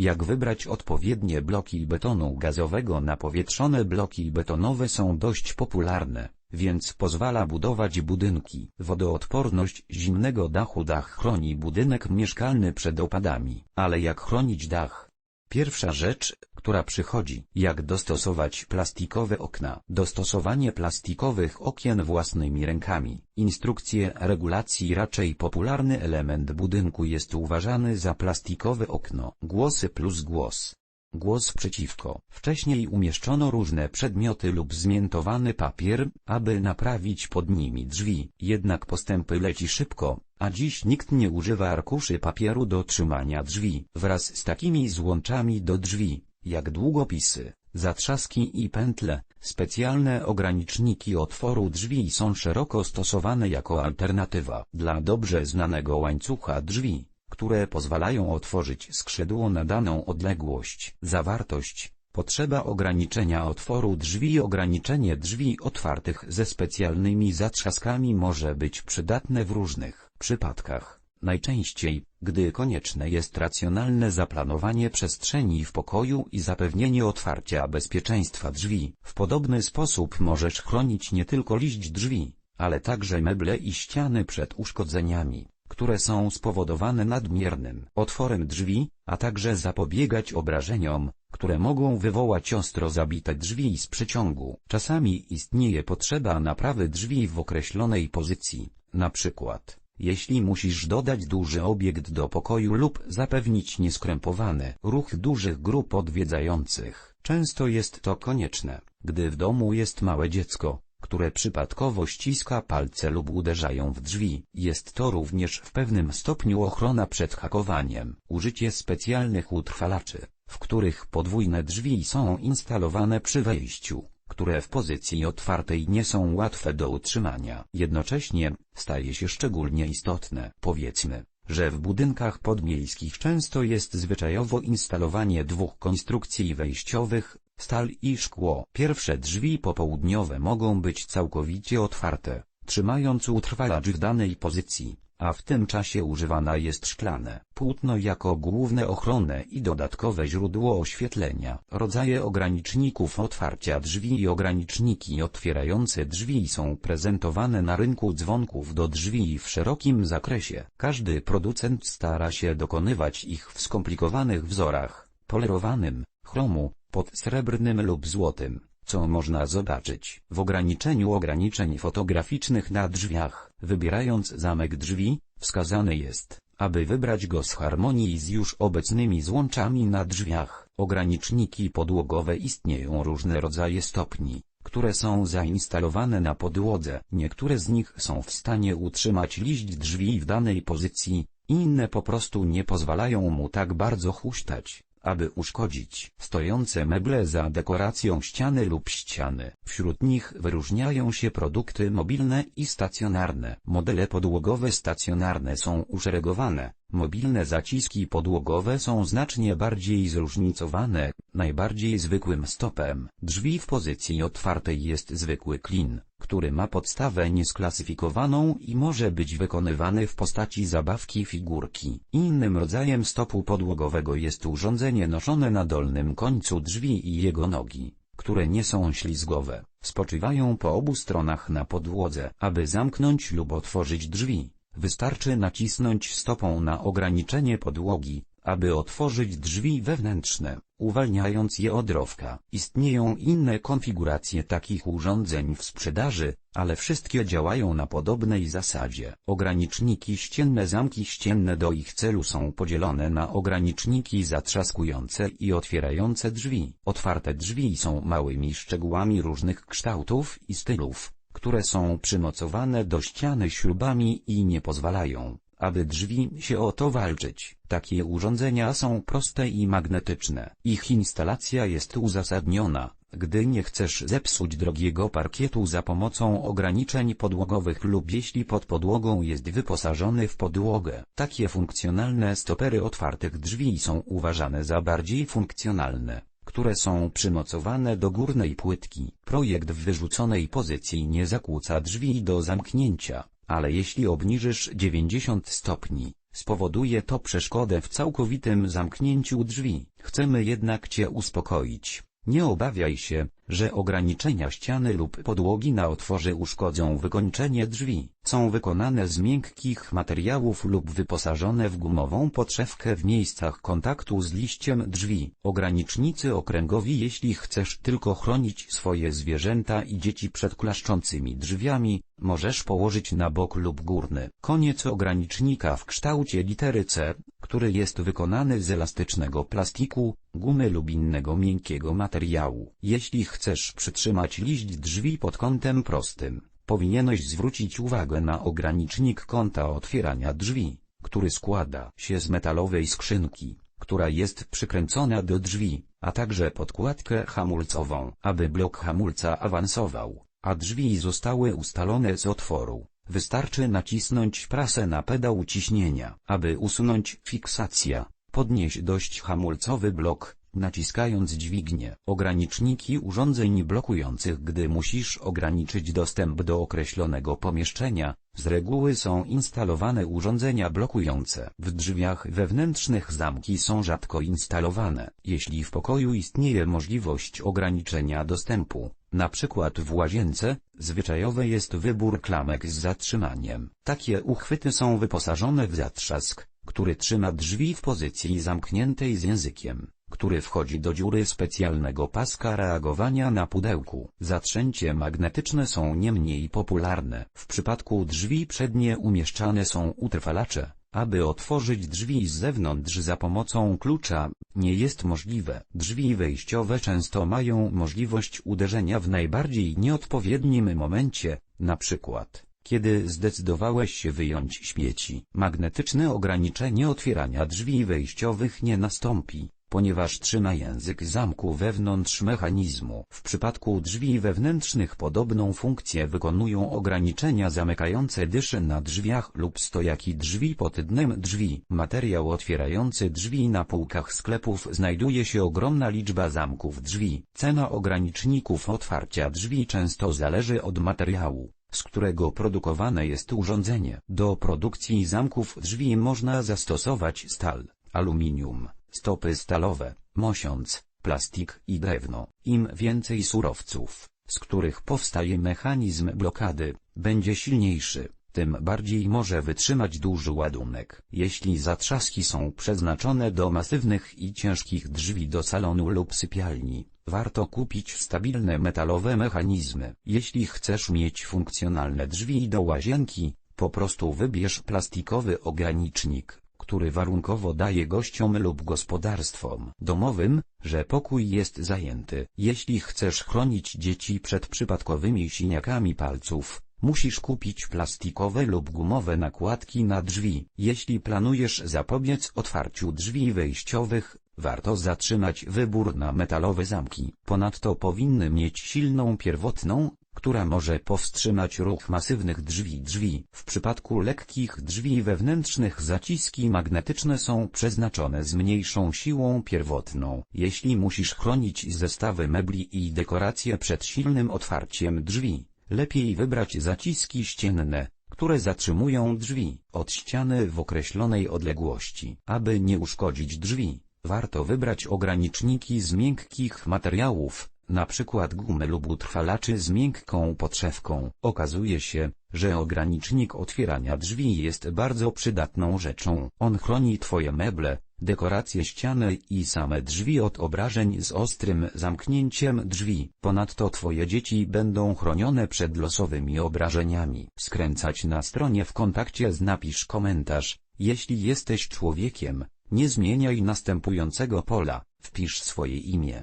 Jak wybrać odpowiednie bloki betonu gazowego Napowietrzone bloki betonowe są dość popularne, więc pozwala budować budynki. Wodoodporność zimnego dachu Dach chroni budynek mieszkalny przed opadami. Ale jak chronić dach? Pierwsza rzecz, która przychodzi, jak dostosować plastikowe okna. Dostosowanie plastikowych okien własnymi rękami. Instrukcje regulacji raczej popularny element budynku jest uważany za plastikowe okno. Głosy plus głos. Głos przeciwko. Wcześniej umieszczono różne przedmioty lub zmiętowany papier, aby naprawić pod nimi drzwi. Jednak postępy leci szybko, a dziś nikt nie używa arkuszy papieru do trzymania drzwi. Wraz z takimi złączami do drzwi, jak długopisy, zatrzaski i pętle, specjalne ograniczniki otworu drzwi są szeroko stosowane jako alternatywa dla dobrze znanego łańcucha drzwi które pozwalają otworzyć skrzydło na daną odległość. Zawartość Potrzeba ograniczenia otworu drzwi Ograniczenie drzwi otwartych ze specjalnymi zatrzaskami może być przydatne w różnych przypadkach. Najczęściej, gdy konieczne jest racjonalne zaplanowanie przestrzeni w pokoju i zapewnienie otwarcia bezpieczeństwa drzwi. W podobny sposób możesz chronić nie tylko liść drzwi, ale także meble i ściany przed uszkodzeniami które są spowodowane nadmiernym otworem drzwi, a także zapobiegać obrażeniom, które mogą wywołać ostro zabite drzwi z przeciągu. Czasami istnieje potrzeba naprawy drzwi w określonej pozycji, na przykład, jeśli musisz dodać duży obiekt do pokoju lub zapewnić nieskrępowany ruch dużych grup odwiedzających. Często jest to konieczne, gdy w domu jest małe dziecko, które przypadkowo ściska palce lub uderzają w drzwi. Jest to również w pewnym stopniu ochrona przed hakowaniem. Użycie specjalnych utrwalaczy, w których podwójne drzwi są instalowane przy wejściu, które w pozycji otwartej nie są łatwe do utrzymania. Jednocześnie, staje się szczególnie istotne, powiedzmy, że w budynkach podmiejskich często jest zwyczajowo instalowanie dwóch konstrukcji wejściowych, stal i szkło. Pierwsze drzwi popołudniowe mogą być całkowicie otwarte, trzymając utrwalacz w danej pozycji, a w tym czasie używana jest szklane płótno jako główne ochronne i dodatkowe źródło oświetlenia. Rodzaje ograniczników otwarcia drzwi i ograniczniki otwierające drzwi są prezentowane na rynku dzwonków do drzwi w szerokim zakresie. Każdy producent stara się dokonywać ich w skomplikowanych wzorach, polerowanym, chromu, pod srebrnym lub złotym, co można zobaczyć w ograniczeniu ograniczeń fotograficznych na drzwiach. Wybierając zamek drzwi, wskazane jest, aby wybrać go z harmonii z już obecnymi złączami na drzwiach. Ograniczniki podłogowe istnieją różne rodzaje stopni, które są zainstalowane na podłodze. Niektóre z nich są w stanie utrzymać liść drzwi w danej pozycji, inne po prostu nie pozwalają mu tak bardzo huśtać aby uszkodzić stojące meble za dekoracją ściany lub ściany. Wśród nich wyróżniają się produkty mobilne i stacjonarne. Modele podłogowe stacjonarne są uszeregowane, Mobilne zaciski podłogowe są znacznie bardziej zróżnicowane, najbardziej zwykłym stopem. Drzwi w pozycji otwartej jest zwykły klin, który ma podstawę niesklasyfikowaną i może być wykonywany w postaci zabawki figurki. Innym rodzajem stopu podłogowego jest urządzenie noszone na dolnym końcu drzwi i jego nogi które nie są ślizgowe, spoczywają po obu stronach na podłodze. Aby zamknąć lub otworzyć drzwi, Wystarczy nacisnąć stopą na ograniczenie podłogi, aby otworzyć drzwi wewnętrzne, uwalniając je od rowka. Istnieją inne konfiguracje takich urządzeń w sprzedaży, ale wszystkie działają na podobnej zasadzie. Ograniczniki ścienne Zamki ścienne do ich celu są podzielone na ograniczniki zatrzaskujące i otwierające drzwi. Otwarte drzwi są małymi szczegółami różnych kształtów i stylów, które są przymocowane do ściany śrubami i nie pozwalają, aby drzwi się o to walczyć. Takie urządzenia są proste i magnetyczne. Ich instalacja jest uzasadniona, gdy nie chcesz zepsuć drogiego parkietu za pomocą ograniczeń podłogowych lub jeśli pod podłogą jest wyposażony w podłogę. Takie funkcjonalne stopery otwartych drzwi są uważane za bardziej funkcjonalne które są przymocowane do górnej płytki. Projekt w wyrzuconej pozycji nie zakłóca drzwi do zamknięcia, ale jeśli obniżysz 90 stopni, Spowoduje to przeszkodę w całkowitym zamknięciu drzwi. Chcemy jednak Cię uspokoić. Nie obawiaj się, że ograniczenia ściany lub podłogi na otworze uszkodzą wykończenie drzwi. Są wykonane z miękkich materiałów lub wyposażone w gumową podszewkę w miejscach kontaktu z liściem drzwi. Ogranicznicy okręgowi Jeśli chcesz tylko chronić swoje zwierzęta i dzieci przed klaszczącymi drzwiami, możesz położyć na bok lub górny koniec ogranicznika w kształcie litery C, który jest wykonany z elastycznego plastiku, gumy lub innego miękkiego materiału. Jeśli chcesz przytrzymać liść drzwi pod kątem prostym, powinieneś zwrócić uwagę na ogranicznik kąta otwierania drzwi, który składa się z metalowej skrzynki, która jest przykręcona do drzwi, a także podkładkę hamulcową, aby blok hamulca awansował, a drzwi zostały ustalone z otworu. Wystarczy nacisnąć prasę na pedał ciśnienia, aby usunąć fiksacja. Podnieś dość hamulcowy blok, naciskając dźwignię. Ograniczniki urządzeń blokujących Gdy musisz ograniczyć dostęp do określonego pomieszczenia, z reguły są instalowane urządzenia blokujące. W drzwiach wewnętrznych zamki są rzadko instalowane. Jeśli w pokoju istnieje możliwość ograniczenia dostępu, na przykład w łazience, zwyczajowe jest wybór klamek z zatrzymaniem. Takie uchwyty są wyposażone w zatrzask, który trzyma drzwi w pozycji zamkniętej z językiem który wchodzi do dziury specjalnego paska reagowania na pudełku. Zatrzęcie magnetyczne są nie mniej popularne. W przypadku drzwi przednie umieszczane są utrwalacze. Aby otworzyć drzwi z zewnątrz za pomocą klucza, nie jest możliwe. Drzwi wejściowe często mają możliwość uderzenia w najbardziej nieodpowiednim momencie, na przykład kiedy zdecydowałeś się wyjąć śmieci. Magnetyczne ograniczenie otwierania drzwi wejściowych nie nastąpi ponieważ trzyma język zamku wewnątrz mechanizmu. W przypadku drzwi wewnętrznych podobną funkcję wykonują ograniczenia zamykające dyszy na drzwiach lub stojaki drzwi pod dnem drzwi. Materiał otwierający drzwi na półkach sklepów znajduje się ogromna liczba zamków drzwi. Cena ograniczników otwarcia drzwi często zależy od materiału z którego produkowane jest urządzenie. Do produkcji zamków drzwi można zastosować stal, aluminium, stopy stalowe, mosiąc, plastik i drewno. Im więcej surowców, z których powstaje mechanizm blokady, będzie silniejszy, tym bardziej może wytrzymać duży ładunek. Jeśli zatrzaski są przeznaczone do masywnych i ciężkich drzwi do salonu lub sypialni, warto kupić stabilne metalowe mechanizmy. Jeśli chcesz mieć funkcjonalne drzwi do łazienki, po prostu wybierz plastikowy ogranicznik który warunkowo daje gościom lub gospodarstwom domowym, że pokój jest zajęty. Jeśli chcesz chronić dzieci przed przypadkowymi siniakami palców, musisz kupić plastikowe lub gumowe nakładki na drzwi. Jeśli planujesz zapobiec otwarciu drzwi wejściowych, warto zatrzymać wybór na metalowe zamki. Ponadto powinny mieć silną pierwotną, która może powstrzymać ruch masywnych drzwi drzwi. W przypadku lekkich drzwi wewnętrznych zaciski magnetyczne są przeznaczone z mniejszą siłą pierwotną. Jeśli musisz chronić zestawy mebli i dekoracje przed silnym otwarciem drzwi, lepiej wybrać zaciski ścienne, które zatrzymują drzwi od ściany w określonej odległości. Aby nie uszkodzić drzwi, warto wybrać ograniczniki z miękkich materiałów, przykład gumy lub utrwalaczy z miękką podszewką. Okazuje się, że ogranicznik otwierania drzwi jest bardzo przydatną rzeczą. On chroni Twoje meble, dekoracje ściany i same drzwi od obrażeń z ostrym zamknięciem drzwi. Ponadto Twoje dzieci będą chronione przed losowymi obrażeniami. Skręcać na stronie w kontakcie z napisz komentarz. Jeśli jesteś człowiekiem, nie zmieniaj następującego pola, wpisz swoje imię.